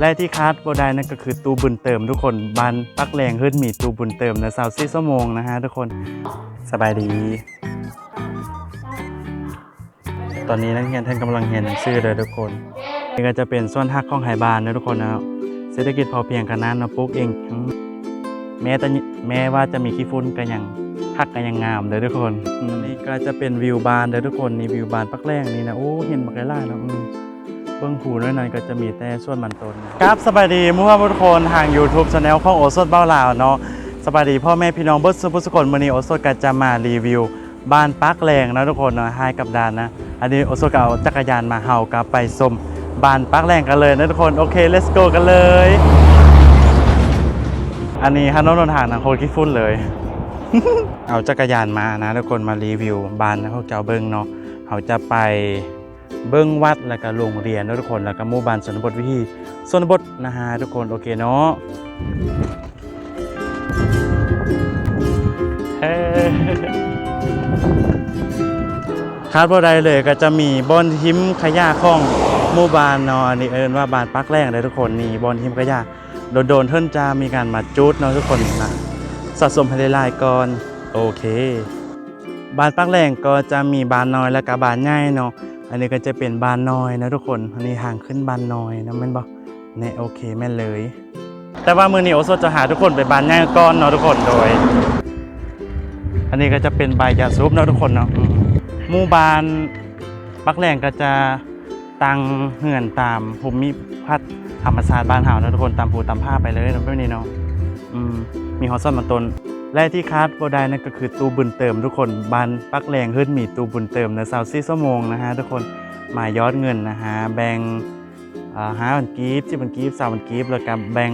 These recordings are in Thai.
และที่คาดบ่ได้นั่นก็คือตู้บุญเติมทุกคนบ้านปักแรงเฮิรนมีตู้บุญเติมนะสาวซี่ชั่วโมงนะฮะทุกคนสบายดี ตอนนี้นักเรียนท่านกำลังเรียนหนังสือเลยทุกคนนี่ก็จะเป็นส่วนหักของไหบานนะทุกคนนะเศรษฐกิจพอเพียงขนาดนะปลูกเอง แม้แต่แม้ว่าจะมีขี้ฝุ่นก็ยังหักก็ยังงามเลยทุกคนนี่ก็จะเป็นวิวบานเลยทุกคนนี่วิวบานปักแรงนี่นะโอ้เห็นบักไล่แล้ว เบื้องผูน้อยๆก็จะมีแต่ส่วนมันตนครับสบายดีมั่วทุกคนทาง YouTube Channel ของโอสดเบ้าลาวเนาะสบายดีพ่อแม่พี่น้องเบิร์ดสุภุสกลมื้อนี้โอสดก็จะมารีวิว บ้านปักแรงนะทุกคนเนาะให้กับดานนะ อันนี้โอสดก็เอาจักรยานมาเฮากับไปชมบ้านปักแรงกันเลยนะทุกคนโอเค let's go กันเลย อันนี้ฮันโนนนทางนะโคตรขี้ฝุ่นเลย เอาจักรยานมานะทุกคนมารีวิวบ้านนะพวกเจ้าเบิ้งเนาะเขาจะไป เบิ้งวัดแล้วก็โรงเรียนนะทุกคนแล้วก็หมู่บ้านชนบทวิธีชนบทนะฮะทุกคนโอเคเนาะเฮ้คาดว่าใดเลยก็จะมีบอนทิมขยะข้องหมู่บ้านเนาะอันนี้เอิ้นว่าบานปักแรงเลยทุกคนนี่บอนทิมขยะโดนๆเทิ่นจะมีการมาจุดเนาะทุกคนนะสะสมภายในลายก่อนโอเคบานปักแรงก็จะมีบานน้อยและก็บานใหญ่เนาะ อันนี้ก็จะเป็นบานน้อยนะทุกคน อันนี้ห่างขึ้นบานน้อยนะแม่นบ่เนี่ยโอเคแม่เลย แต่ว่ามือนี้โอโซจะหาทุกคนไปบานใหญ่ก่อนเนาะทุกคนโดย อันนี้ก็จะเป็นใบยาสูบเนาะทุกคนเนาะมหมู่บ้านปักแรงก็จะตังเหื่อนตามภูมิพัฒน์ธรรมศาสตร์บ้านเฮานะทุกคนตามภูตามผ้าไปเลยนะแบบนี้เนาะมมีฮอสซอนมาตน และที่คาดบ่ได้นั่นก็คือตู้บุญเติมทุกคนบ้านปักแรงเฮิรนมีตู้บุญเติมนะสาวซี่ชั่วโมงนะฮะทุกคนมายอดเงินนะฮะแบ่งอ่าห้าพันกีบสิบพันกีบสามพันกีบแล้วก็แบ่ง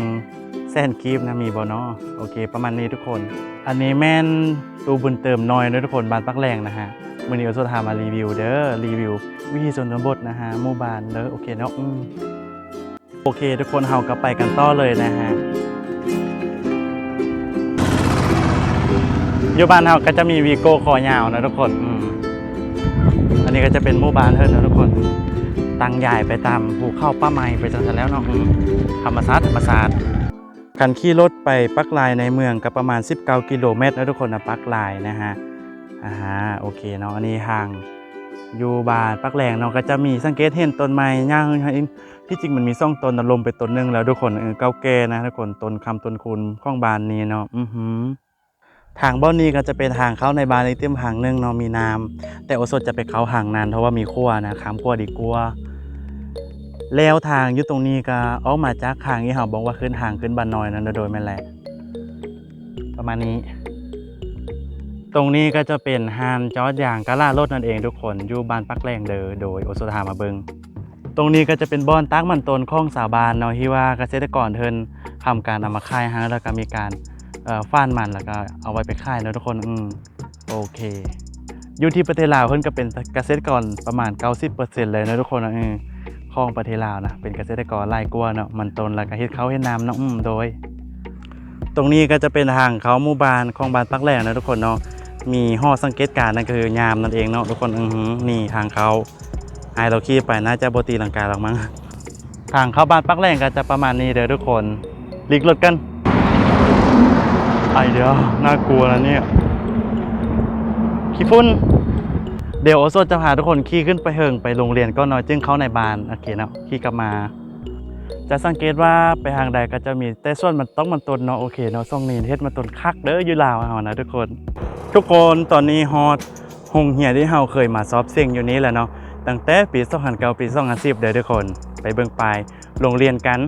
แสนกีบนะมีบ่เนาะโอเค ประมาณนี้ทุกคน อันนี้แม่นตู้บุญเติมน้อยนะทุกคนบานปักแรงนะฮะมือนี้เอาโซทามารีวิวเด้อรีวิว วิธีชนบทนะฮะมู่บานเด้อโอเคเนาะโอเค ทุกคนเฮาก็ไปกันต่อเลยนะฮะ อยู่บ้านเฮาก็จะมีวีโก้คอยาวนะทุกคนอืมอันนี้ก็จะเป็นหมู่บ้านเท่านะทุกคน ตังใหญ่ไปตามภูเข้าป้าไม้ไปจังสันแล้วเนาะอืมธรรมศาสตร์ธรรมศาสตร์การขี่รถไปปักลายในเมืองก็ประมาณ 19 กิโลเมตรนะทุกคนนะปักลายนะฮะอ่าฮะโอเคเนาะอันนี้ห่างอยู่บานปักแหลงเนาะก็จะมีสังเกตเห็นต้นไม้ย่างที่จริงมันมีซ่องต้นลมไปต้นหนึงแล้วทุกคนเออเก่าแก่นะทุกคนต้นคำต้นคุณข้องบานนี้เนาะอือหือ ทางบ้านนี้ก็จะเป็นทางเข้าในบ้านอีกเต็มหางหนึงเนาะมีน้ำแต่โอสดจะไปเข้าห่างนานเพราะว่ามีขั้วนะขามขั้วดีกว่าแล้วทางอยู่ตรงนี้ก็ออกมาจากทางที่เขาบอกว่าขึ้นทางขึ้นบ้านน้อยนั่นโดยไม่แหละประมาณนี้ ตรงนี้ก็จะเป็นฮานจอดยางกะล่ารถนั่นเองทุกคนอยู่บ้านปักแรงเดอโดยโอโซทามาเบิงตรงนี้ก็จะเป็นบ่อนตักมันตนข้องสาบานเนาะที่ว่าเกษตรกรเทินทำการเอามาค่ายฮะแล้วก็มีการ ฟ้านมันแล้วก็เอาไว้ไปค่ายเนาะทุกคนอืมโอเคอยู่ที่ประเทศลาวเพิ่นก็เป็นเกษตรกรประมาณ 90%เลยนะทุกคนนะเออของประเทศลาวนะเป็นเกษตรกรไร่กลัวเนาะมันตนแล้วก็เฮ็ดเขาวเฮ็ดน้ำเนาะอืมโดย ตรงนี้ก็จะเป็นทางเขาหมู่บ้านของบ้านปักแรงนะทุกคนเนาะมีห่อสังเกตการนั่นก็คือยามนั่นเองเนาะทุกคนอือหือนี่ทางเขาไอเราขี่ไปน่าจะโบตีลังกาหรอกมั้งทางเข้าบ้านปักแรงก็จะประมาณนี้เด้อทุกคนหลีกรถกัน ไอเดียวน่ากลัวนะเนี่ยขี้ฝุ่นเดี๋ยวโอโซจะพาทุกคนขี่ขึ้นไปเฮิงไปโรงเรียนก็น้อยจึงเข้าในบ้านโอเคเนาะขี่กลับมา จะสังเกตว่าไปทางใดก็จะมีแต่ส่วนมันต้องมันตนเนาะโอเคเนาะช่องนี้เฮ็ดมันตนคักเด้ออยู่ลาวเอานะทุกคน ทุกคนตอนนี้ฮอตหงเหียที่เฮาเคยมาซอบเสียงอยู่นี้แหละเนาะตั้งแต่ปี2009ปี2010เด้อทุกคน ไปเบิ่งปลายโรงเรียนกัน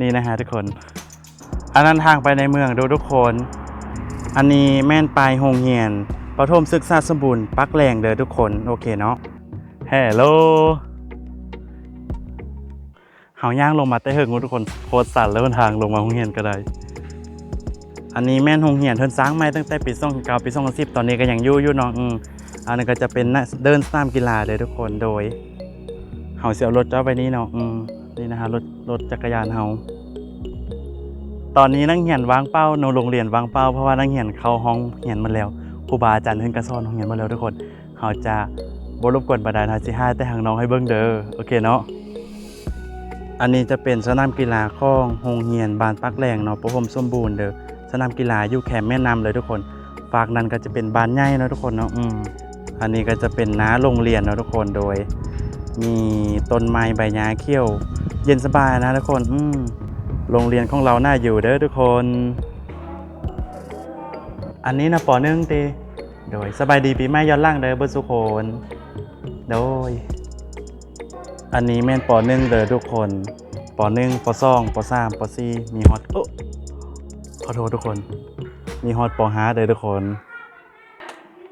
นี่นะฮะทุกคน อันนั้นทางไปในเมืองดูทุกคน อันนี้แม่นปลายโงเหียนประถมศึกษาสมบูรณ์ปักแรงเด้อทุกคนโอเคเนาะเฮลโลเฮาย่างลงมาแต่เฮิงทุกคนโคตรสั่นแล้วทางลงมาโรงเรียนก็ได้ อันนี้แม่นโรงเรียนเพิ่นสร้างใหม่ตั้งแต่ปี2009ปี2010ตอนนี้ก็ยังอยู่อยู่เนาะอืมอันนั้นก็จะเป็นเดินสนามกีฬาเลยทุกคนโดยเฮาสิเอารถเจ้าไปนี่เนาะอืมนี่นะฮะรถรถจักรยานเฮา ตอนนี้นักเรียนวางเป้าในโรงเรียนวางเป้าเพราะว่านักเรียนเข้าห้องเรียนมาแล้วครูบาอาจารย์เพิ่นก็สอนห้องเรียนมาแล้วทุกคนเฮาจะบ่รบกวนปานใดนะสิห้าแต่ทางน้องให้เบิ่งเด้อโอเคเนาะอันนี้จะเป็นสนามกีฬาของโรงเรียนบ้านปักแรงเนาะประพรมสมบูรณ์เด้อสนามกีฬาอยู่แคมแม่น้ำเลยทุกคนฝากนั้นก็จะเป็นบ้านใหญ่เนาะทุกคนเนาะอืมอันนี้ก็จะเป็นน้าโรงเรียนเนาะทุกคนโดย มีต้นไม้ใบหญ้าเขียว เย็นสบายนะทุกคน อืม โรงเรียนของเราน่าอยู่เด้อทุกคน อันนี้นะปอหนึ่งตีโดยสบายดีปีใหม่ย้อนล่างเด้อเบิร์สุโคนโดย อันนี้แม่นปหนึ่งเด้อทุกคนปหนึ่งปสองปอสามปอสี่มีฮอตโอ้ขอโทษทุกคน มีฮอตปห้าเด้อทุกคน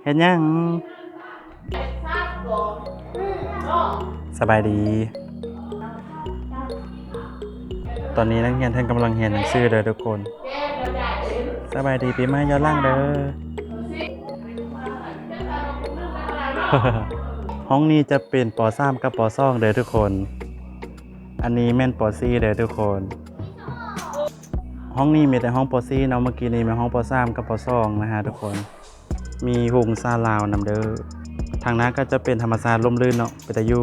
เห็นยังสบายดี ตอนนี้นักเรียนท่านกำลังเรียนหนังสือเด้อทุกคน สบายดีปีใหม่ย้อนล่างเด้อ ห้องนี้จะเป็นป .3 กับป .2 เด้อทุกคน อันนี้แม่นป .4 เด้อทุกคน ห้องนี้มีแต่ห้องป .4 เนาะเมื่อกี้นี้มีห้องป .3 กับป .2 นะฮะทุกคน มีหุงซาลาวนำเด้อ ทางนั้นก็จะเป็นธรรมศาสตร์ร่มรื่นเนาะไปแต่ยู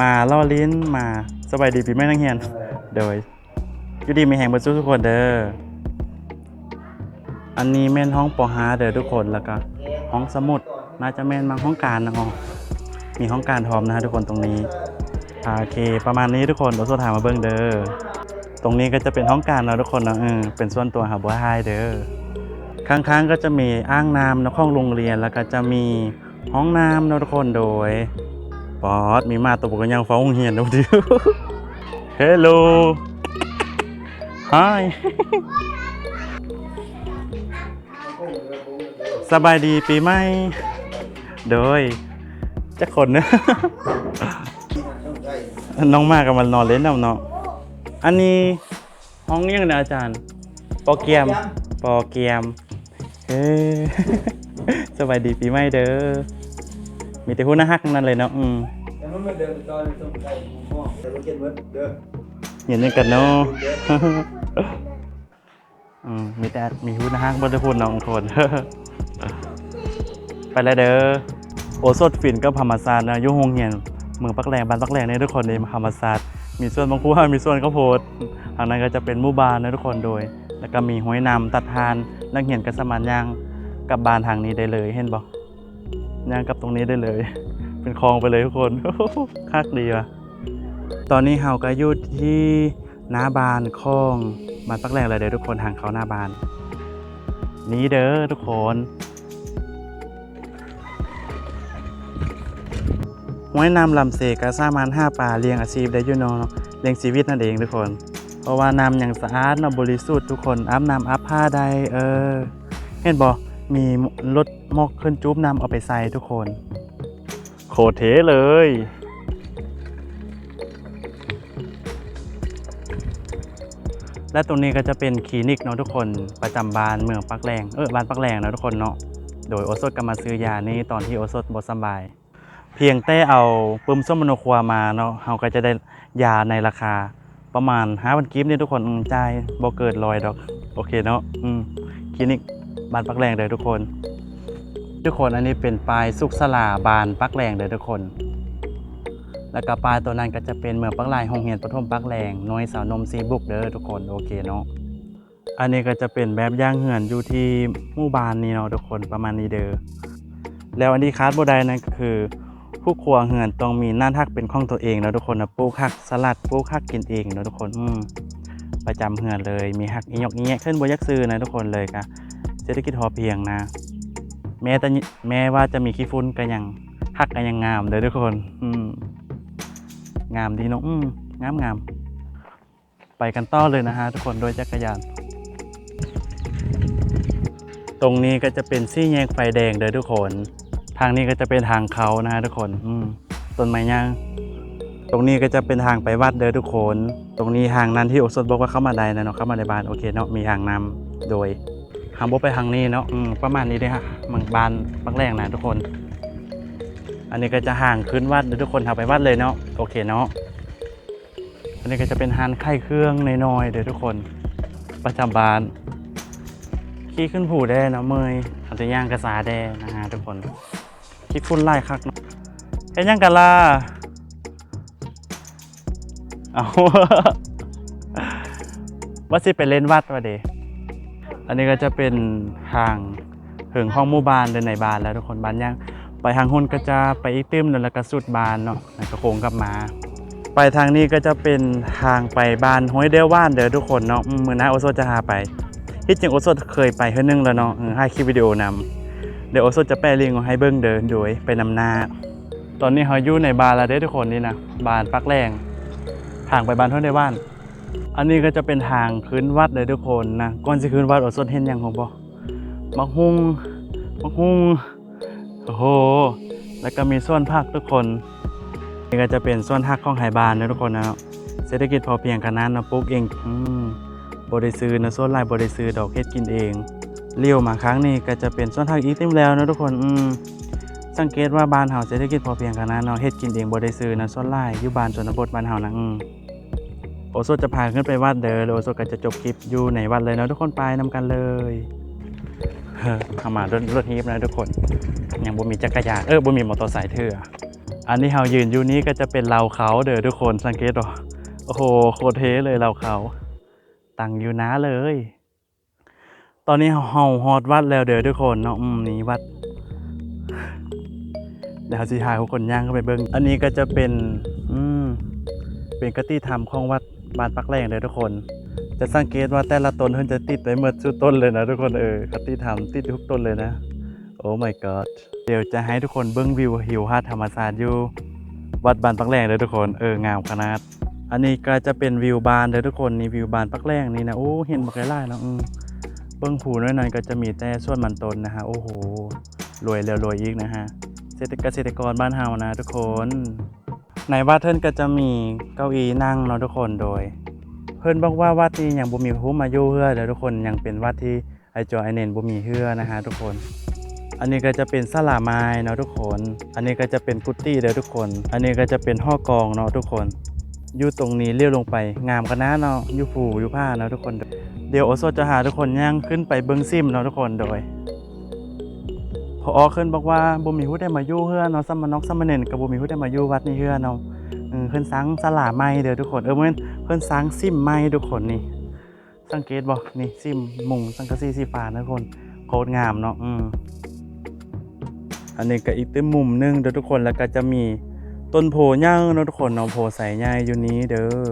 มาล่อลิ้นมาสบายดีปีใหม่นักเรียนโดย อยู่ดีมีแห่งบรรจุทุกคนเด้อ อันนี้แม่นห้องป .5 เด้อทุกคนแล้วก็ห้องสมุดน่าจะแม่นบาห้องการนะอ๋อมีห้องการพร้อมนะฮะทุกคนตรงนี้โอเค ประมาณนี้ทุกคนเราสถามมาเบิ่งเด้อ ตรงนี้ก็จะเป็นห้องการเนาะทุกคนเนาะเออเป็นส่วนตัวหาบัวไฮเด้อ ข้างๆก็จะมีอ่างน้ำนาะของโรงเรียนแล้วก็จะมีห้องน้ำนะทุกคนโดยปอดมีมาตัวปกยังฟ้องเฮียนดูดิเฮลโล Hi สบายดีปีใหม่ โดยจะคนเนอะน้องมากกับมันนอนเล่นนำเนาะอันนี้ห้องยังนะอาจารย์ปรเกียมปรเกียม เฮ้สบายดีปีใหม่เด้อ มีแต่หุ้นฮักนั้นเลยเนาะ อืมแต่มันเดินตอนส่งไก่หมูหม้อแต่เราเก็บเบิดเด้อ เห็นยังกันเนาะมีแต่มีหุ้นฮักบนหุ้นน้องคน ไปแล้วเด้อ โอสดฟินกับธรรมาสตร์นะยุ่งงเหียนเมืองปักแรงบ้านปักแรงเนี่ยทุกคนในธรรมาสตร์มีส่วนบางคู่มีส่วนข้าวโพดทางนั้นก็จะเป็นมู่บานนะทุกคนโดย แล้วก็มีห้วยนำตัดทาน นักเหียนก็สมารถย่างกับบานทางนี้ได้เลยเห็นบ่ย่างกับตรงนี้ได้เลย เป็นคลองไปเลยทุกคนคักดีว่ะ ตอนนี้เฮาก็อยู่ที่หน้าบานของบ้านปักแรงเลยเด้อทุกคนทางเขาหน้าบาน นี้เด้อทุกคนห้วยน้ำลำเสกก็สามารถห้าปลาเลี้ยงอาชีพได้อยู่เนาะเลี้ยงชีวิตนั่นเองทุกคน เพราะว่าน้ำอย่างสะอาดเนาะบริสุทธิ์ทุกคนอาบน้ำอาบผ้าได้เออ เห็นบ่มีรถมอกขึ้นจุ๊บน้ำเอาไปใส่ทุกคน โคเทเลย และตรงนี้ก็จะเป็นคลินิกเนาะทุกคนประจำบ้านเมืองปักแรงเออบ้านปักแรงเนาะทุกคนเนาะโดยโอสถก็มาซื้อยานี้ตอนที่โอสถบ่สบาย เพียงแต่เอาปึ้มส้มมโนครัวมาเนาะเราก็จะได้ยาในราคาประมาณ5พันกิฟต์นี่ทุกคนจ่ายบ่เกินร้อยดอกโอเคเนาะอืมคลินิกบ้านปักแรงเลยทุกคน ทุกคนอันนี้เป็นปลายสุกสลาบานปักแรงเลยทุกคน แล้วก็ปลายตัวนั้นก็จะเป็นเมืองปักลายโรงเรียนปฐมปักแรงน้อยสาวนมซีบุกเด้อทุกคนโอเคเนาะอันนี้ก็จะเป็นแบบย่างเหือนอยู่ที่หมู่บ้านนี้เนาะทุกคนประมาณนี้เด้อแล้วอันที่คาดบ่ไดนั่นก็คือ ผู้ครัวเหือนต้องมีน่านทักเป็นของตัวเองเนาะทุกคนนะปลูกหักสลัดปลูกหักกินเองเนาะทุกคนอืมประจำเหือนเลยมีหักอีหยอกอีแยขึ้นบนยักษ์ซื้อนะทุกคนเลยค่ะเศรษฐกิจพอเพียงนะ แม้แต่แม้ว่าจะมีขี้ฝุ่นก็ยังหักก็ยังงามเลยทุกคน อืม งามดีเนาะอืมงามงามไปกันต่อเลยนะฮะทุกคนโดยจักรยาน ตรงนี้ก็จะเป็นซี่แยกไฟแดงเลยทุกคน ทางนี้ก็จะเป็นทางเขานะฮะทุกคน อืมต้นไม้ย่างตรงนี้ก็จะเป็นทางไปวัดเด้อทุกคน ตรงนี้ทางนั้นที่โอสถบอกว่าเข้ามาได้นะเนาะเข้ามาในบ้านโอเคเนาะมีทางนำโดยหามบไปทางนี้เนาะอืมประมาณนี้เลยฮะมันบานปักแรงนะทุกคน อันนี้ก็จะห่างขึ้นวัดเด้อทุกคนทาไปวัดเลยเนาะโอเคเนาะอันนี้ก็จะเป็นฮานไข่เครื่องน้อยๆเด้อทุกคนประจำบ้านขี้ขึ้นผูได้เนาะเมยอันตย่างกระสาแดนะฮะทุกคนขี้ฝุ่นไล่คักเนาะเห็นยังกันล่ะเอาว่าสิไปเล่นวัดวะเดอันนี้ก็จะเป็นทางถึงห้องมู่บ้านเดินในบ้านแล้วทุกคนบ้านย่าง ไปทางหุ้นก็จะไปอีกตื้มนึงแล้วก็สุดบานเนาะแล้วก็โค้งกลับมา ไปทางนี้ก็จะเป็นทางไปบ้านห้วยเดียว่านเด้อทุกคนเนาะมือหน้าโอโซจะพาไปที่จริงโอโซเคยไปเท่านึงแล้วเนาะให้คลิปวิดีโอนำเดี๋ยวโอโซจะแปลลิงก์ให้เบิ้งเดินโดยไปนำหน้า ตอนนี้เขาอยู่ในบ้านแล้วเด้อทุกคนนี่นะบ้านปักแรงทางไปบ้านห้วยเดียว่านอันนี้ก็จะเป็นทางขึ้นวัดเลยทุกคนนะก่อนสิขึ้นวัดโอโซเห็นยังของบ่มักฮุงมักฮุง โอ้โห แล้วก็มีส่วนผักทุกคนนี่ก็จะเป็นส่วนหักของไหบานนะทุกคนนะเศรษฐกิจพอเพียงกันนั้นนะปลูกเองอืมบริซื้อนะส่วนลายบริซื้อดอกเฮ็ดกินเองเลี้ยวมาครั้งนี้ก็จะเป็นส่วนหักอีกเต็มแล้วนะทุกคนอืมสังเกตว่าบ้านเฮาเศรษฐกิจพอเพียงกันนั้นเนาะเฮ็ดกินเองบริซื้อนะส่วนลายอยู่บ้านชนบทบ้านเฮานะอืมโอโซจะพาขึ้นไปวัดเด้อแล้วโอโซก็จะจบคลิปอยู่ในวัดเลยนะทุกคนไปนำกันเลย เฮ้อข้ามารถรถฮีบนะทุกคน ยังบ่มีจักรยานเออบ่มีมอเตอร์ไซค์เถื่ออันนี้เฮายืนอยู่นี้ก็จะเป็นเราเขาเด้อทุกคนสังเกตดูโอ้โหโคตรเท่เลยเราเขาตั้งอยู่นะเลย ตอนนี้เฮาฮอดวัดแล้วเด้อทุกคนเนาะอืมนี่วัดเดี๋ยวสิพาทุกคนย่างเข้าไปเบิ่งอันนี้ก็จะเป็น อืมเป็นกติธรรมของวัดบ้านปักแรงเด้อทุกคน จะสังเกตว่าแต่ละต้นเพิ่นจะติดไว้หมดทุกต้นเลยนะทุกคนเออกติธรรมติดทุกต้นเลยนะโอ้ my god เดี๋ยวจะให้ทุกคนเบิ้งวิวหิวหาดธรรมศาสตร์อยู่ วัดบานปักแรงเลยทุกคนเอองามขนาด อันนี้ก็จะเป็นวิวบานเลยทุกคนนี่วิวบานปักแรงนี่นะโอ้เห็นบักไล่เนาะอืมเบิ้งผูน้อยนั้นก็จะมีแต่ส่วนมันต้นนะฮะโอ้โหรวยแล้วรวยอีกนะฮะเกษตรกรบ้านเฮานะทุกคน ในวัดเทินก็จะมีเก้าอี้นั่งเนาะทุกคนโดย พิ่นบอกว่าวัดนี้ยังบ่มีผู้มาอยู่เฮือเด้อทุกคนยังเป็นวัดที่ไอจอไอเนนบ่มีเฮือนะฮะทุกคน อันนี้ก็จะเป็นสลาไม้เนาะทุกคน อันนี้ก็จะเป็นกุฏิเด้อทุกคน อันนี้ก็จะเป็นห้อกองเนาะทุกคนอยู่ตรงนี้เลี้ยวลงไปงามกันนะเนาะอยู่ผูอยู่ผ้าเนาะทุกคน เดี๋ยวโอโซจะหาทุกคนย่างขึ้นไปเบิ้งซิมเนาะทุกคนโดยพออขึ้นบอกว่าบ่มีผู้ได้มาอยู่เฮือเนาะซัมมนอกซัมมเนนกับบ่มีผู้ได้มาอยู่วัดนี้เฮือเนาะ เพิ่นสร้างสลาไม้เด้อทุกคนเออเพิ่นเพิ่นสร้างซิมไม้ทุกคนนี่ สังเกตบ่นี่ซิมมุงสังกะสีสีฟ้านะทุกคนโคตรงามเนาะอืมอันนี้ก็อีกเต็มมุมหนึงเด้อทุกคนแล้วก็จะมีต้นโพย่างเนาะทุกคนเนาะโพใส่ใหญ่อยู่นี้เด้อ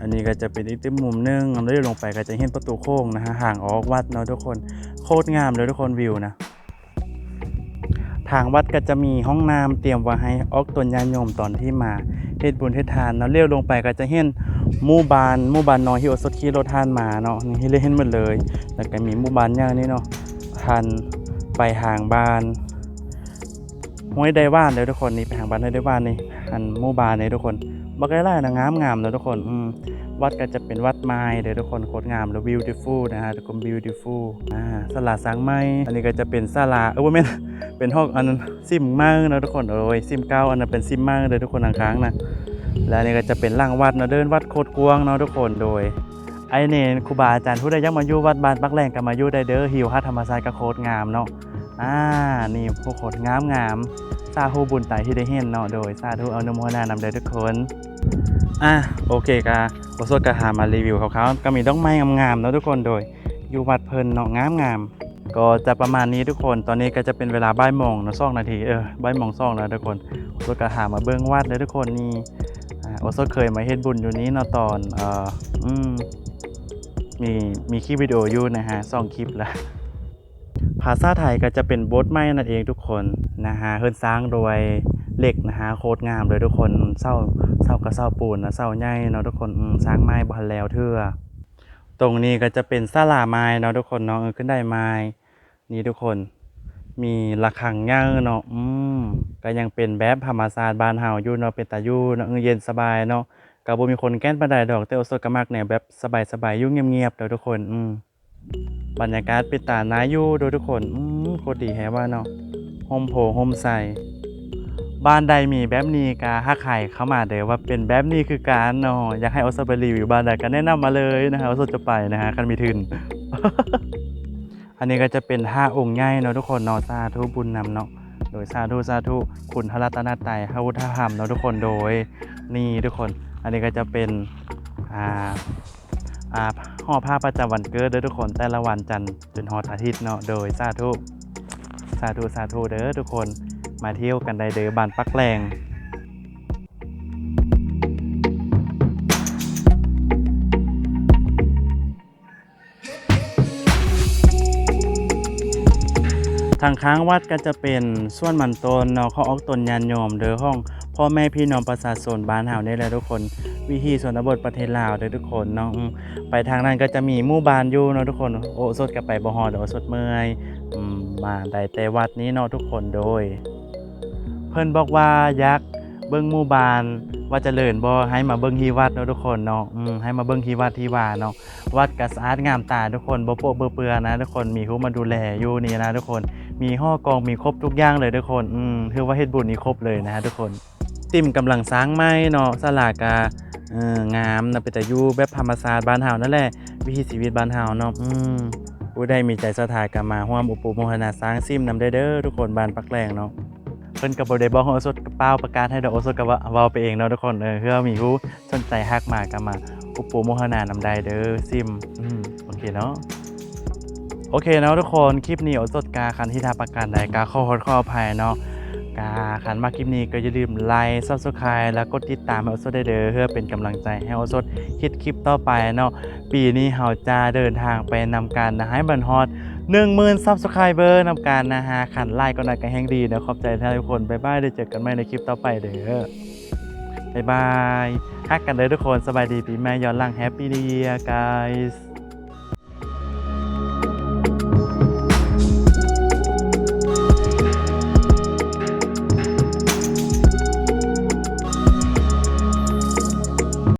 อันนี้ก็จะเป็นอีกเต็มมุมหนึงแล้วเดินลงไปก็จะเห็นประตูโค้งนะฮะห่างออกวัดเนาะทุกคนโคตรงามเลยทุกคนวิวนะ ทางวัดก็จะมีห้องน้ำเตรียมไว้ให้ออกตนญาโยมตอนที่มาเฮ็ดบุญเฮ็ดทานเนาะเลี้ยวลงไปก็จะเห็นหมู่บ้านหมู่บ้านน้อยที่โอสถขี่รถทานมาเนาะนี่ให้เห็นหมดเลย แล้วก็มีหมู่บ้านย่างนี่เนาะทานไปห่างบ้านห้วยได้ว่านเลยทุกคนนี่ไปหางบ้านห้วยได้ว่านนี่หันหมู่บ้านนี่ทุกคนบักไล่นะงามงามเลยทุกคนอืม วัดก็จะเป็นวัดไม้เลยทุกคนโคตรงามแล้ว beautiful นะฮะทุกคน beautiful อ่าสลาสังไม้อันนี้ก็จะเป็นศาลาเออว่าแม่เป็นห้องอันซิมมั่งนะทุกคนโอ้ยซิมเก้าอันนั้นเป็นซิมมั่งเลยทุกคนทางค้างนะและอันนี่ก็จะเป็นล่างวัดเนาะเดินวัดโคตรกวางเนาะทุกคนโดยไอเนนครูบาอาจารย์ผู้ใดยังมาอยู่วัดบานปักแรงก็มาอยู่ได้เด้อหิวฮัทธรรมศาสตร์ก็โคตรงามเนาะ อ่า นี่โคตรงามงามสาธุบุญไตที่ได้เห็นเนาะโดยสาธุเอานุโมนานำเดทุกคน อะโอเคกะโอโซกะหามารีวิวเขาๆก็มีดอกไม้งามๆเนาะทุกคนโดย อยู่วัดเพลินเนาะงามงามๆก็จะประมาณนี้ทุกคนตอนนี้ก็จะเป็นเวลาบ่ายโมงเนาะสองนาทีเออบ่ายโมงสองแล้วทุกคนโอโซกะหามาเบิ้งวัดเลยทุกคนนี่โอซเคยมาเฮ็ดบุญอยู่นี้เนาะตอนเอ่ออืมมีมีคลิปวิดีโออยู่นะฮะสองคลิปแล้ว ภาษาไทยก็จะเป็นบทไม้นั่นเองทุกคนนะฮะเฮิรนสร้างโดยเหล็กนะฮะโคตรงามเลยทุกคนเศร้าเศร้ากับเศร้าปูนนะเศร้าใหญ่เนาะทุกคนสร้างไม้บานแล้วเทื่อตรงนี้ก็จะเป็นศาลาไม้เนาะทุกคนเนาะเออขึ้นได้ไม้นี่ทุกคนมีระฆังย่างเนาะอืมก็ยังเป็นแบบธรรมศาสตร์บ้านเฮาอยู่เนาะเป็นตาอยู่เนาะเย็นสบายเนาะก็บ่มีคนแก้นปานใดดอกแต่โอโซก็มักแนวแบบสบายๆอยู่เงียบๆเด้อทุกคนอืม บรรยากาศป็นตาหนาอยู่ด้อทุกคนอืมโคตรดีแฮะว่าเนาะโฮมโพโฮมใส่บ้านใดมีแบบนี้ก็ฮักไข่เข้ามาเด้อว่าเป็นแบบนี้คือการเนาะอยากให้โอโซไปรีวิวบ้านใดก็แนะนำมาเลยนะฮะโอโซจะไปนะฮะคันมีทุนอันนี้ก็จะเป็นห้าองค์ใหญ่เนาะทุกคนเนาะสาธุบุญนำเนาะโดยสาธุสาธุคุณพระรัตนตรัยพระพุทธธรรมเนาะทุกคนโดยนี่ทุกคน อันนี้ก็จะเป็นอ่า อ่าห่อผ้าประจำวันเกิดเด้อทุกคนแต่ละวันจันทร์จนฮอดอาทิตย์เนาะโดยสาธุสาธุสาธุเด้อทุกคนมาเที่ยวกันได้เด้อบ้านปักแรง ทางค้างวัดก็จะเป็นส่วนมันตนเนาะขาออกตนยานโยมเด้อห้องพ่อแม่พี่น้องประชาชนบ้านเฮานี่แหละทุกคน วิธีส่วนบทประเทศลาวเด้อทุกคนเนาะอืมไปทางนั้นก็จะมีหมู่บ้านอยู่เนาะทุกคนโอ้สดกับไปบ่ฮอดโอ้สดเมื่อยอืมาได้แต่วัดนี้เนาะทุกคนโดย เพิ่นบอกว่ายากเบิ่งหมู่บ้านว่าจเจริญบ่ให้มาเบิ่งที่วัดเนาะทุกคนเนาะอืมให้มาเบิ่งที่วัดที่ว่าเนาะวัดก็สะอาดงามตาทุกคนบ่โปะเบื่อเปื้อนะ ทุกคนมีผู้มาดูแลอยู่นี่นะทุกคน มีห้อกองมีครบทุกอย่างเลยทุกคนอืมถือว่าเฮ็ดบุญนี่ครบเลยนะฮะทุกคน ติ่มกำลังสร้างไม้เนาะสลากาเอองามนะเป็นแต่อยู่แบบธรรมศาสตร์บ้านเฮานั่นแหละวิถีชีวิตบ้านเฮาเนาะอืมผู้ใดมีใจศรัทธาก็มาร่วมอุปโมทนาสร้างซิมนำได้เด้อทุกคนบ้านปักแรงเนาะเพิ่นก็บ่ได้บอกให้โอสดกระเป๋าประกาศให้ดอกโอสดก็ว่าเว้าไปเองเนาะทุกคนเออเพื่อมีผู้สนใจฮักมาก็มาอุปโมทนานำได้เด้อซิมอืมโอเคเนาะ อเคเนาะทุกคนคลิปนี้โอสดกาคันที่ทาประการใดกาข้อขอขออภัยเนาะกาคันมาคลิปนี้ก็อย่าลืมไลค์ซับสไครต์แล้วกดติดตามให้โอสดได้เด้อเพื่อเป็นกำลังใจให้โอสดคิดคลิปต่อไปเนาะปีนี้เฮาจะเดินทางไปนำการนะให้บันฮอด10,000ซับสไครเบอร์นำการนะฮะขันไลค์ก็น่าก็แฮงดีนะขอบใจทุกคนบ๊ายบายได้เจอกันใหม่ในคลิปต่อไปเด้อบ๊ายบายฮักกันเด้อทุกคนสบายดีปีใหม่ย้อนหลังแฮปปี้นิวเยียร์ guys